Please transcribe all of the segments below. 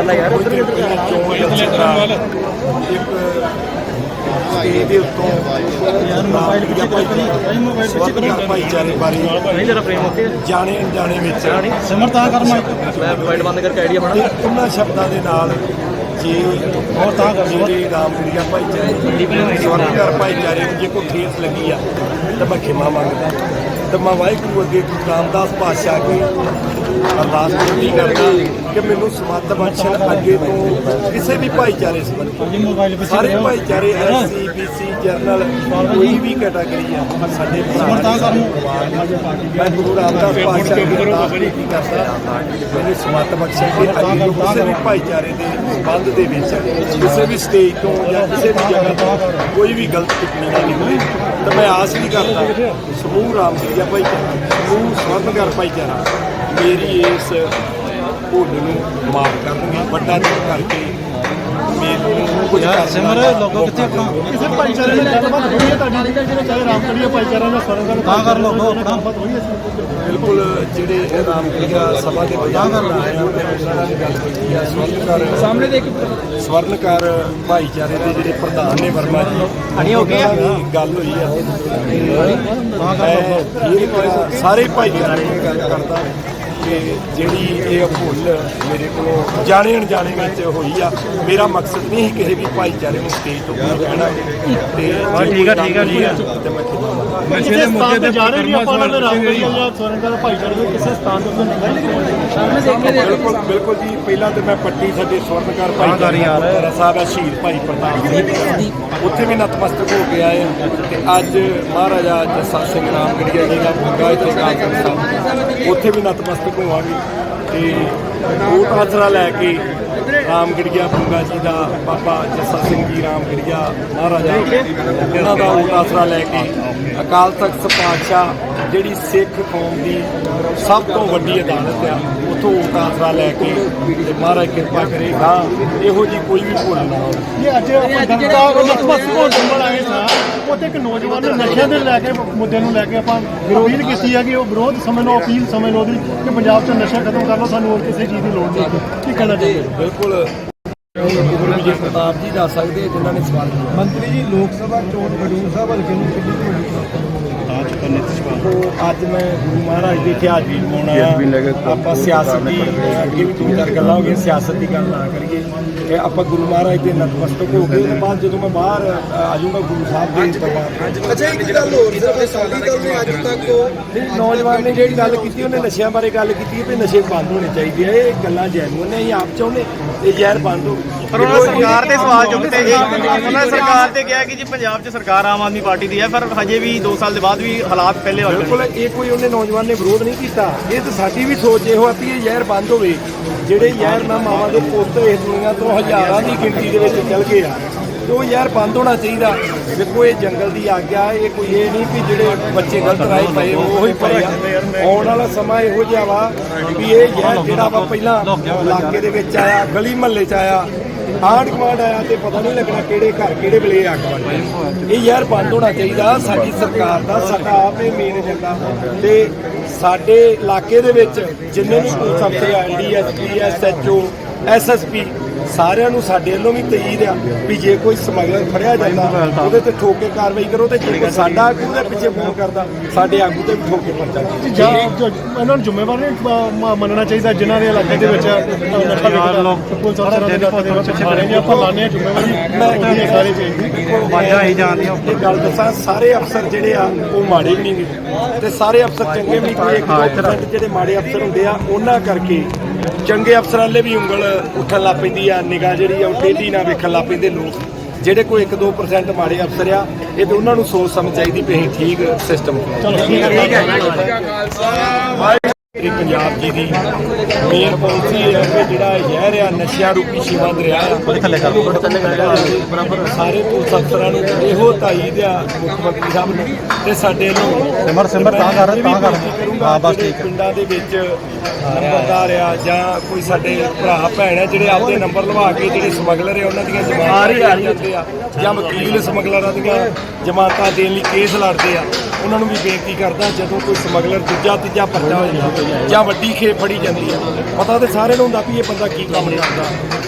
ਚੱਲ ਯਾਰ ਕੁਝ ਦਿਨ ਪਹਿਲਾਂ ਚੋਣ ਇਲੈਕਸ਼ਨ ਦਾ ਇੱਕ ਸਟੇਜ ਦੇ ਉੱਤੋਂ ਯਾਰ ਮੋਬਾਈਲ ਪਿੱਛੇ ਮੋਬਾਈਲ ਪਿੱਛੇ ਭਾਈਚਾਰੇ ਬਾਰੇ। ਨਹੀਂ ਜਰਾ ਫਰੇਮ ਓਕੇ ਜਾਣੇ ਅਣਜਾਣੇ ਵਿੱਚ। ਸਿਮਰਤਾ ਕਰ ਮੈਂ ਮੈਂ ਮੋਬਾਈਲ ਬੰਦ ਕਰਕੇ ਆਈਡੀਆ ਬਣਾ ਤੇ ਉਹਨਾਂ ਸ਼ਬਦਾਂ ਦੇ ਨਾਲ ਜੇ ਤਾਂ ਭਾਈਚਾਰੇ ਭਾਈਚਾਰੇ ਨੂੰ ਜੇ ਕੋਈ ਠੇਸ ਲੱਗੀ ਆ ਤਾਂ ਮੈਂ ਖਿਮਾ ਮੰਗਦਾ। ਤੇ ਮੈਂ ਵਾਹਿਗੁਰੂ ਅੱਗੇ ਗੁਰੂ ਰਾਮਦਾਸ ਪਾਤਸ਼ਾਹ ਅੱਗੇ ਅਰਦਾਸ ਬੇਨਤੀ ਕਰਦਾ ਕਿ ਮੈਨੂੰ ਸਮੱਤ ਬਖਸ਼ਣ ਅੱਗੇ ਤੋਂ ਕਿਸੇ ਵੀ ਭਾਈਚਾਰੇ ਸੰਬੰਧੀ ਸਾਰੇ ਭਾਈਚਾਰੇ ਐਸਸੀ ਬੀਸੀ ਜਰਨਲ ਕੋਈ ਵੀ ਕੈਟਾਗਰੀ ਆ ਸਾਡੇ ਭਰਾ ਮੈਂ ਗੁਰੂ ਰਾਮਦਾਸ ਪਾਤਸ਼ਾਹ ਦੀ ਅਰਦਾਸ ਬੇਨਤੀ ਕਰਦਾ। ਮੈਨੂੰ ਸਮੱਤ ਬਖਸ਼ਣ ਕਿ ਅੱਗੇ ਤੋਂ ਕਿਸੇ ਵੀ ਭਾਈਚਾਰੇ ਦੇ ਸੰਬੰਧ ਦੇ ਵਿੱਚ ਕਿਸੇ ਵੀ ਸਟੇਜ ਤੋਂ ਜਾਂ ਕਿਸੇ ਵੀ ਜਗ੍ਹਾ ਤੋਂ ਕੋਈ ਵੀ ਗਲਤ ਟਿੱਪਣੀ ਨਾ ਨਿਕਲੇ। ਤਾਂ ਮੈਂ ਆਸ ਵੀ ਕਰਦਾ ਸਮੂਹ ਰਾਮਦੀਆ ਭਾਈਚਾਰਾ ਸਮੂਹ ਸਵਰਨਗਰ ਭਾਈਚਾਰਾ ਮੇਰੀ ਇਸ ਭੁੱਲ ਨੂੰ ਮਾਫ ਕਰਨਗੇ ਵੱਡਾ ਦਿਨ ਕਰਕੇ ਕੁਝ ਯਾਰ ਕਰਨ ਸਿਮਰ ਦਾ ਲੋਗੋ ਕਿੱਥੇ ਆਪਣਾ? ਕਿਸੇ ਭਾਈਚਾਰੇ ਨਾਲ ਗੱਲਬਾਤ ਹੋਈ ਹੈ ਤੁਹਾਡੀ? ਚਾਹੇ ਰਾਮਕੜੀਆ ਭਾਈਚਾਰਾ ਨਾਲ ਸਰੰਗਰ ਤਾਂ ਕਰ ਲਓ, ਲਓ, ਗੱਲਬਾਤ ਹੋਈ ਹੈ ਬਿਲਕੁਲ ਜਿਹੜੇ ਰਾਮਕੀਆ ਸਭਾ ਦੇ ਪ੍ਰਧਾਨ ਆਏ ਆ ਉਹਨਾਂ ਨਾਲ ਗੱਲ ਕੀਤੀ ਆ ਸਵਰਨਕਾਰ ਸਾਹਮਣੇ ਦੇਖ। ਸਵਰਨਕਾਰ ਭਾਈਚਾਰੇ ਦੇ ਜਿਹੜੇ ਪ੍ਰਧਾਨ ਨੇ ਵਰਮਾ ਜੀ ਅਣੀ ਹੋ ਗਏ ਆ? ਉਹਨਾਂ ਨਾਲ ਵੀ ਗੱਲ ਹੋਈ ਕਹਿਣਾ, ਸਾਰੇ ਭਾਈਚਾਰੇ ਦੀ ਗੱਲ ਕਰਦਾ। ਕਿ ਜਿਹੜੀ ਇਹ ਭੁੱਲ ਮੇਰੇ ਕੋਲੋਂ ਜਾਣੇ ਅਣਜਾਣੇ ਵਿੱਚ ਹੋਈ ਆ ਮੇਰਾ ਮਕਸਦ ਨਹੀਂ ਸੀ ਕਿਸੇ ਵੀ ਭਾਈਚਾਰੇ ਨੂੰ ਸਟੇਜ ਤੋਂ ਦੂਰ ਰਹਿਣਾ। ਤੇ ਠੀਕ ਆ, ਠੀਕ ਆ, ਠੀਕ ਆ। ਤੇ। ਕਿਸੇ ਸਥਾਨ ਤੇ ਜਾ ਰਹੇ ਨਹੀਂ ਆਪਾਂ ਉਹਨਾਂ ਦੇ ਰਾਮਕੜੀਆ ਜਾਂ ਸਰੰਗਰ ਭਾਈਚਾਰੇ ਦੇ ਕਿਸੇ ਸਥਾਨ ਤੇ ਨਹੀਂ ਬਿਲਕੁਲ ਬਿਲਕੁਲ ਜੀ ਪਹਿਲਾਂ ਤੇ ਮੈਂ ਪੱਟੀ ਸਾਡੇ ਸਵਰਨਕਾਰ ਭਾਈ ਕਰ ਸਾਹਿਬ ਹੈ ਸ਼ਹੀਦ ਭਾਈ ਪ੍ਰਤਾਪ ਸਿੰਘ। ਉੱਥੇ ਵੀ ਨਤਮਸਤਕ ਹੋ ਕੇ ਆਏ। ਤੇ ਅੱਜ ਮਹਾਰਾਜਾ ਜੱਸਾ ਸਿੰਘ ਰਾਮਗੜੀਆ ਜੀ ਦਾ ਮੰਗਾ ਇੱਥੇ ਕਾਲਕਟ ਸਾਹਿਬ ਉੱਥੇ ਵੀ ਨਤਮਸਤਕ ਹੋਵਾਂਗੇ ਤੇ ਉਹ ਆਸਰਾ ਲੈ ਕੇ ਰਾਮਗੜੀਆ ਬੰਗਾ ਜੀ ਦਾ ਬਾਬਾ ਜੱਸਾ ਸਿੰਘ ਜੀ ਰਾਮਗੜੀਆ ਮਹਾਰਾਜਾ ਉਹਨਾਂ ਦਾ ਉਹ ਆਸਰਾ ਲੈ ਕੇ ਅਕਾਲ ਤਖਤ ਪਾਤਸ਼ਾਹ, ਜਿਹੜੀ ਸਿੱਖ ਕੌਮ ਦੀ ਸਭ ਤੋਂ ਵੱਡੀ ਅਦਾਲਤ ਆ, ਉਥੋਂ ਉਹ ਆਸਰਾ ਲੈ ਕੇ ਤੇ ਮਹਾਰਾਜ ਕਿਰਪਾ ਕਰੇ। ਕਰੇਗਾ ਇਹੋ ਜੀ ਕੋਈ ਵੀ ਭੁੱਲ ਨਾ ਹੋਵੇ। ਇਹ ਅੱਜ ਆਪਾਂ ਜਨਤਾ ਨਤਮਸਤਕ ਹੋਣ ਆਏ ਉੱਥੇ ਇੱਕ ਨੌਜਵਾਨ ਨੇ ਨਸ਼ਿਆਂ ਦੇ ਲੈ ਕੇ ਮੁੱਦੇ ਨੂੰ ਲੈ ਕੇ ਆਪਾਂ ਅਪੀਲ ਕੀਤੀ ਹੈ ਕਿ ਉਹ ਵਿਰੋਧ ਸਮੇਂ ਲਓ, ਅਪੀਲ ਸਮੇਂ ਲਓ ਦੀ ਕਿ ਪੰਜਾਬ 'ਚ ਨਸ਼ਾ ਖਤਮ ਕਰ ਲਓ ਸਾਨੂੰ ਹੋਰ ਕਿਸੇ ਚੀਜ਼ ਦੀ ਲੋੜ ਨਹੀਂ। ਕੀ ਕਹਿਣਾ ਚਾਹੀਦਾ ਬਿਲਕੁਲ ਪ੍ਰਤਾਪ ਜੀ ਦੱਸ ਸਕਦੇ ਆ ਜਿਨ੍ਹਾਂ ਨੇ ਸਵਾਲ ਕੀਤਾ। ਮੰਤਰੀ ਜੀ ਲੋਕ ਸਭਾ ਚੋਣ ਖਡੂਰ ਸਾਹਿਬ ਹਲਕੇ ਨੂੰ ਕਿੰਨੀ ਕੁ ਵੱਡੀ ਆ ਚੁੱਕਾ ਨਿਤ ਉਹ ਅੱਜ ਮੈਂ ਗੁਰੂ ਮਹਾਰਾਜ ਦੀ ਇਤਿਹਾਸ ਵੀ ਪਾਉਣਾ ਆਪਾਂ ਸਿਆਸਤ ਦੀ ਅੱਗੇ ਵੀ ਦੋ ਚਾਰ ਗੱਲਾਂ ਹੋ ਗਈਆਂ ਸਿਆਸਤ ਦੀ ਗੱਲ ਨਾ ਕਰੀਏ। ਤੇ ਆਪਾਂ ਗੁਰੂ ਮਹਾਰਾਜ ਦੇ ਨਤਮਸਤਕ ਹੋ ਗਏ ਉਹਦੇ ਬਾਅਦ ਜਦੋਂ ਮੈਂ ਬਾਹਰ ਆ ਜਾਊਂਗਾ ਗੁਰੂ ਸਾਹਿਬ ਦੇ ਦਰਬਾਰ ਅੱਛਾ ਇੱਕ ਗੱਲ ਹੋਰ ਸਰ ਅਕਾਲੀ ਦਲ ਨੇ ਅੱਜ ਤੱਕ ਨਹੀਂ, ਨੌਜਵਾਨ ਨੇ ਜਿਹੜੀ ਗੱਲ ਕੀਤੀ ਉਹਨੇ ਨਸ਼ਿਆਂ ਬਾਰੇ ਗੱਲ ਕੀਤੀ ਵੀ ਨਸ਼ੇ ਬੰਦ ਹੋਣੇ ਚਾਹੀਦੇ ਆ ਇਹ ਗੱਲਾਂ ਜੈਨੂਨ ਨੇ ਅਸੀਂ ਆਪ ਚਾਹੁੰਦੇ ਇਹ ਜ਼ਹਿਰ ਬੰਦ ਹੋ ਪਰ ਉਹਨਾਂ ਸਰਕਾਰ ਤੇ ਸਵਾਲ ਚੁੱਕਦੇ ਜੀ ਉਹਨਾਂ ਨੇ ਸਰਕਾਰ ਤੇ ਕਿਹਾ ਕਿ ਜੀ ਪੰਜਾਬ 'ਚ ਸਰਕਾਰ ਆਮ ਆਦਮੀ ਪਾਰਟੀ ਦੀ ਹੈ ਪਰ ਹਜੇ ਵੀ 2 ਸਾਲ ਦੇ ਬਾਅਦ ਵੀ ਹਾਲਾਤ ਪਹਿਲੇ ਨੇ ਬਿਲਕੁਲ ਇਹ ਕੋਈ ਉਹਨੇ ਨੌਜਵਾਨ ਨੇ ਵਿਰੋਧ ਨਹੀਂ ਕੀਤਾ। ਇਹ ਤਾਂ ਸਾਡੀ ਵੀ ਸੋਚ ਇਹੋ ਆ ਵੀ ਇਹ ਜ਼ਹਿਰ ਬੰਦ ਹੋਵੇ। ਜਿਹੜੇ ਜ਼ਹਿਰ ਨਾ ਮਾਵਾਂ ਦੇ ਪੁੱਤ ਇਸ ਦੁਨੀਆ ਤੋਂ ਹਜ਼ਾਰਾਂ ਦੀ ਗਿਣਤੀ ਦੇ ਵਿੱਚ ਚੱਲ ਗਏ ਆ। ਤੇ ਉਹ ਜ਼ਹਿਰ ਬੰਦ ਹੋਣਾ ਚਾਹੀਦਾ। ਦੇਖੋ ਇਹ ਜੰਗਲ ਦੀ ਆਗਿਆ, ਇਹ ਕੋਈ ਇਹ ਨਹੀਂ ਕਿ ਜਿਹੜੇ ਬੱਚੇ ਗਲਤ ਰਾਹ ਪਏ ਉਹ ਹੀ ਪਏ ਆ। ਆਉਣ ਵਾਲਾ ਸਮਾਂ ਇਹੋ ਜਿਹਾ ਵਾ ਵੀ ਇਹ ਯਾਰ ਜਿਹੜਾ ਵਾ ਪਹਿਲਾਂ ਇਲਾਕੇ ਦੇ ਵਿੱਚ ਆਇਆ, ਗਲੀ ਮਹੱਲੇ 'ਚ ਆਇਆ ਆਂਢ ਗੁਆਂਢ ਆਇਆ ਤੇ ਪਤਾ ਨਹੀਂ ਲੱਗਣਾ ਕਿਹੜੇ ਘਰ ਕਿਹੜੇ ਵੇਲੇ ਅੱਗ ਵੱਜ ਇਹ ਯਾਰ ਬੰਦ ਹੋਣਾ ਚਾਹੀਦਾ, ਸਾਡੀ ਸਰਕਾਰ ਦਾ, ਸਾਡਾ ਆਪ ਇਹ ਮੇਨ ਏਜੰਡਾ ਤੇ ਸਾਡੇ ਇਲਾਕੇ ਦੇ ਵਿੱਚ ਜਿੰਨੇ ਵੀ ਪੁਲਿਸ ਅਫਸਰ ਆ ਡੀਐਸਪੀ ਐਸਐਚਓ ਐਸਐਸਪੀ ਸਾਰਿਆਂ ਨੂੰ ਸਾਡੇ ਵੱਲੋਂ ਵੀ ਤਈਦ ਆ ਵੀ ਜੇ ਕੋਈ ਸਮਗਲਰ ਫੜਿਆ ਜਾਂਦਾ ਉਹਦੇ ਤੇ ਠੋਕ ਕੇ ਕਾਰਵਾਈ ਕਰੋ ਤੇ ਜੇ ਕੋਈ ਸਾਡਾ ਆਗੂ ਉਹਦੇ ਪਿੱਛੇ ਫੋਨ ਕਰਦਾ ਸਾਡੇ ਆਗੂ ਤੇ ਵੀ ਠੋਕ ਕੇ ਪਰਚਾ। ਜਾਂ ਇਹਨਾਂ ਨੂੰ ਜ਼ਿੰਮੇਵਾਰ ਨਹੀਂ ਮੰਨਣਾ ਚਾਹੀਦਾ ਜਿਨ੍ਹਾਂ ਦੇ ਇਲਾਕੇ ਦੇ ਵਿੱਚ ਨਸ਼ਾ ਵਿਕਦਾ। ਪੁਲਿਸ ਅਫਸਰਾਂ ਦੇ ਇਲਾਕੇ ਦੇ ਵਿੱਚ ਥਾਣੇ ਨੇ ਆਪਾਂ ਲਾਣੇ ਆ ਜ਼ਿੰਮੇਵਾਰੀ। ਉਹਦੀ ਹੈ ਸਾਰੇ ਵਾਜਾਂ ਹੀ? ਇਹ ਗੱਲ ਦੱਸਾਂ ਸਾਰੇ ਅਫਸਰ ਜਿਹੜੇ ਆ ਉਹ ਮਾੜੇ ਵੀ ਨਹੀਂ ਤੇ ਸਾਰੇ ਅਫਸਰ ਚੰਗੇ ਵੀ ਨਹੀਂ ਕੋਈ 1% ਜਿਹੜੇ ਮਾੜੇ ਅਫਸਰ ਹੁੰਦੇ ਆ ਉਹਨਾਂ ਕਰਕੇ ਚੰਗੇ ਅਫਸਰਾਂ ਲਈ ਵੀ ਉਂਗਲ ਉੱਠਣ ਲੱਗ ਪੈਂਦੀ ਆ ਨਿਗਾਹ ਜਿਹੜੀ ਆ ਉਹ ਟੇਢੀ ਨਾਲ ਵੇਖਣ ਲੱਗ ਪੈਂਦੇ ਲੋਕ। ਜਿਹੜੇ ਕੋਈ 1-2% ਮਾੜੇ ਅਫਸਰ ਆ ਇਹ ਤੇ ਉਹਨਾਂ ਨੂੰ ਸੋਚ ਸਮਝ ਚਾਹੀਦੀ ਵੀ ਅਸੀਂ ਠੀਕ ਸਿਸਟਮ ਚਲੋ ਠੀਕ ਹੈ। ਇਹ ਪੰਜਾਬ ਜੀ ਦੀ ਮੇਨ ਪਾਲਿਸੀ ਹੈ ਕਿ ਜਿਹੜਾ ਜ਼ਹਿਰ ਆ ਨਸ਼ਿਆਂ ਰੂਪੀ ਸ਼ਿਵਾ ਦਰਿਆ ਕਰ ਸਾਰੇ ਪੁਲਿਸ ਅਫਸਰਾਂ ਨੂੰ ਇਹੋ ਤਾਈਦ ਆ ਮੁੱਖ ਮੰਤਰੀ ਸਾਹਿਬ ਨੂੰ ਤੇ ਸਾਡੇ ਨੂੰ ਸਿਮਰ, ਸਿਮਰ, ਤਾਂ ਕਰ, ਤਾਂ ਕਰ। ਹਾਂ, ਬਸ ਠੀਕ ਹੈ। ਪਿੰਡਾਂ ਦੇ ਵਿੱਚ ਨੰਬਰਦਾਰ ਆ ਜਾਂ ਕੋਈ ਸਾਡੇ ਭਰਾ ਭੈਣ ਆ ਜਿਹੜੇ ਆਪਦੇ ਨੰਬਰ ਲਵਾ ਕੇ ਜਿਹੜੇ ਸਮਗਲਰ ਆ ਉਹਨਾਂ ਦੀਆਂ ਜ਼ਮਾਨਤਾਂ ਦੇਣ ਜਾਂਦੇ ਆ ਜਾਂ ਵਕੀਲ ਸਮਗਲਰਾਂ ਦੀਆਂ ਜ਼ਮਾਨਤਾਂ ਦੇਣ ਲਈ ਕੇਸ ਲੜਦੇ ਆ ਉਹਨਾਂ ਨੂੰ ਵੀ ਬੇਨਤੀ ਕਰਦਾ ਜਦੋਂ ਕੋਈ ਸਮਗਲਰ ਦੂਜਾ ਤੀਜਾ ਪਰਚਾ ਹੋ ਜਾਂਦਾ ਜਾਂ ਵੱਡੀ ਖੇਪ ਫੜੀ ਜਾਂਦੀ ਹੈ ਪਤਾ ਤੇ ਸਾਰਿਆਂ ਨੂੰ ਹੁੰਦਾ ਵੀ ਇਹ ਬੰਦਾ ਕੀ ਕੰਮ ਕਰਦਾ।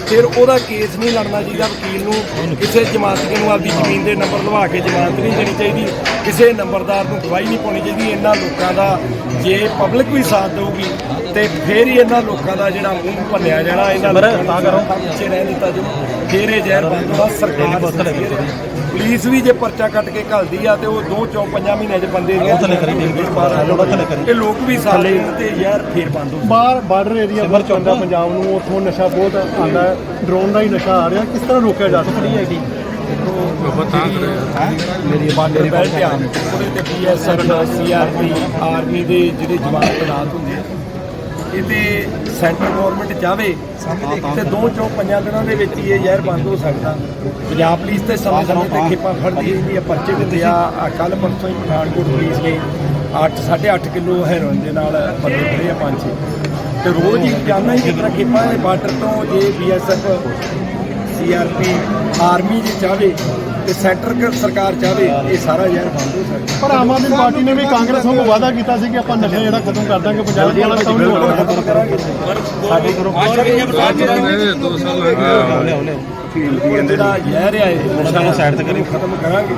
ਫਿਰ ਉਹਦਾ ਕੇਸ ਨਹੀਂ ਲੜਨਾ ਚਾਹੀਦਾ, ਵਕੀਲ ਨੂੰ ਕਿਸੇ ਜ਼ਮਾਨਤੀਏ ਨੂੰ ਆਪਦੀ ਜ਼ਮੀਨ ਦੇ ਨੰਬਰ ਲਵਾ ਕੇ ਜ਼ਮਾਨਤ ਨਹੀਂ ਦੇਣੀ ਚਾਹੀਦੀ, ਕਿਸੇ ਨੰਬਰਦਾਰ ਨੂੰ ਗਵਾਹੀ ਨਹੀਂ ਪਾਉਣੀ ਚਾਹੀਦੀ। ਇਹਨਾਂ ਲੋਕਾਂ ਦਾ ਜੇ ਪਬਲਿਕ ਵੀ ਸਾਥ ਦੇਊਗੀ ਤੇ ਫਿਰ ਹੀ ਇਹਨਾਂ ਲੋਕਾਂ ਦਾ ਜਿਹੜਾ ਮੂੰਹ ਭੰਨਿਆ ਜਾਣਾ ਇਹਨਾਂ ਲੋਕਾਂ ਤਾਂ ਕਰੋ। ਪਿੱਛੇ ਰਹਿ ਦਿੱਤਾ ਜੋ ਫਿਰ ਇਹ ਜ਼ਹਿਰ ਬੰਦ ਹੋਣਾ ਸਰਕਾਰ ਪੁਲਿਸ ਵੀ ਜੇ ਪਰਚਾ ਕੱਟ ਕੇ ਘਲਦੀ ਆ ਤੇ ਉਹ ਦੋ ਚੌ ਪੰਜਾਂ ਮਹੀਨਿਆਂ ਚ ਬੰਦੇ ਇਹ ਲੋਕ ਵੀ ਦੇਣ ਤੇ ਜ਼ਹਿਰ ਫੇਰ ਬੰਦ ਹੋ ਬਾਹਰ ਬਾਰਡਰ ਏਰੀਆ ਬਹੁਤ ਚੌਂਦਾ ਪੰਜਾਬ ਨੂੰ ਉੱਥੋਂ ਨਸ਼ਾ ਬਹੁਤ ਆਉਂਦਾ ਹੈ। ਡਰੋਨ ਦਾ ਹੀ ਨਸ਼ਾ ਆ ਰਿਹਾ। ਕਿਸ ਤਰ੍ਹਾਂ ਰੋਕਿਆ ਜਾ ਸਕਦਾ ਹੈ? ਜੀ ਮੇਰੀ ਬਾਡੇ ਬੈਲ ਧਿਆਨ ਉਹਦੇ ਤੇ ਬੀਐਸਐਫ ਸੀਆਰਪੀ ਆਰਮੀ ਦੇ ਜਿਹੜੇ ਜਵਾਨ ਤੈਨਾਤ ਹੁੰਦੇ ਆ ਇਹਦੇ ਸੈਂਟਰ ਗਵਰਨਮੈਂਟ ਚਾਵੇ ਤੇ ਦੋ ਚੋਂ ਪੰਜਾਂ ਦਿਨਾਂ ਦੇ ਵਿੱਚ ਹੀ ਇਹ ਜ਼ਹਿਰ ਬੰਦ ਹੋ ਸਕਦਾ। ਪੰਜਾਬ ਪੁਲਿਸ ਤੇ ਸਮੇਂ ਸਮੇਂ ਤੇ ਖੇਪਾਂ ਫੜਦੀ ਰਹਿੰਦੀ ਆ ਪਰਚੇ ਦਿੰਦੇ ਆ। ਕੱਲ ਪਰਸੋਂ ਹੀ ਪਠਾਨਕੋਟ ਪੁਲਿਸ ਨੇ 8 8.5 ਕਿਲੋ ਹੈਰੋਇਨ ਦੇ ਨਾਲ ਬੰਦੇ ਫੜੇ ਆ ਪੰਜ ਛੇ। ਤੇ ਰੋਜ਼ ਹੀ ਜਾਣਾ ਹੀ ਕਿਸ ਤਰ੍ਹਾਂ ਖੇਪਾਂ ਦੇ ਬਾਰਡਰ ਤੋਂ ਜੇ ਬੀਐਸਐਫ ਸੀਆਰਪੀ ਆਰਮੀ ਜੇ ਚਾਵੇ ਤੇ ਸੈਂਟਰ ਸਰਕਾਰ ਚਾਵੇ ਇਹ ਸਾਰਾ ਜ਼ਹਿਰ ਬੰਦ ਹੋ ਸਕਦਾ। ਪਰ ਆਮ ਆਦਮੀ ਪਾਰਟੀ ਨੇ ਵੀ ਕਾਂਗਰਸ ਨੂੰ ਵਾਅਦਾ ਕੀਤਾ ਸੀ ਕਿ ਆਪਾਂ ਨਸ਼ਾ ਜਿਹੜਾ ਖਤਮ ਕਰ ਦਾਂਗੇ ਪੰਜਾਬ ਦੇ ਵਾਲਾ ਕੰਮ ਨਹੀਂ ਹੋਣਾ ਖਤਮ ਕਰਾਂਗੇ ਸਾਡੇ ਗਰੁੱਪ ਜਿਹੜਾ ਜ਼ਹਿਰ ਆ ਇਹ। ਨਸ਼ਾ ਸਾਈਡ ਤੇ ਕਰੀ। ਖਤਮ ਕਰਾਂਗੇ।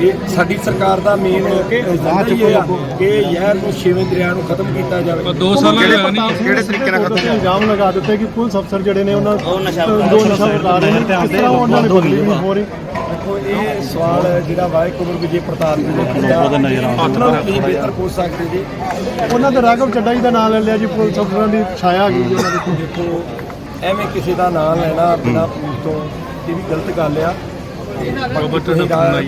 ਇਹ ਸਾਡੀ ਸਰਕਾਰ ਦਾ ਮੇਨ ਕਿ ਜ਼ਹਿਰ ਨੂੰ ਛੇਵੇਂ ਦਰਿਆ ਨੂੰ ਖਤਮ ਕੀਤਾ ਜਾਵੇ। ਦੋ ਸਾਲਾਂ ਕਿਹੜੇ ਤਰੀਕੇ ਨਾਲ ਖਤਮ ਇਲਜ਼ਾਮ ਲਗਾ ਦਿੱਤੇ ਕਿ ਪੁਲਿਸ ਅਫਸਰ ਜਿਹੜੇ ਨੇ ਉਹਨਾਂ ਦੋ ਨਸ਼ਾ ਦੋ ਵਰਤਾ ਰਹੇ ਨੇ ਕਿਸ ਤਰ੍ਹਾਂ ਉਹਨਾਂ ਨੇ ਬਦਲੀ ਨਹੀਂ ਹੋ ਰਹੀ? ਦੇਖੋ ਇਹ ਸਵਾਲ ਜਿਹੜਾ ਵਾਹਿਗੁਰੂ ਵਿਜੇ ਪ੍ਰਤਾਪ ਜੀ ਨੇ ਕੀਤਾ ਉਹਨਾਂ ਨੂੰ। ਤੁਸੀਂ ਬਿਹਤਰ ਪੁੱਛ ਸਕਦੇ ਜੀ। ਉਹਨਾਂ ਦੇ ਰਾਘਵ ਚੱਡਾ ਜੀ ਦਾ ਨਾਮ ਲੈ ਲਿਆ ਜੀ ਪੁਲਿਸ ਅਫਸਰਾਂ ਦੀ ਛਾਇਆ ਗਈ ਜੀ ਉਹਨਾਂ ਦੇ। ਦੇਖੋ ਐਵੇਂ ਕਿਸੇ ਦਾ ਨਾਮ ਲੈਣਾ ਬਿਨਾਂ ਪ੍ਰੂਫ ਤੋਂ ਇਹ ਵੀ ਗਲਤ ਗੱਲ ਆ। ਬਾਕੀ ਤੁਸੀਂ ਰਾ-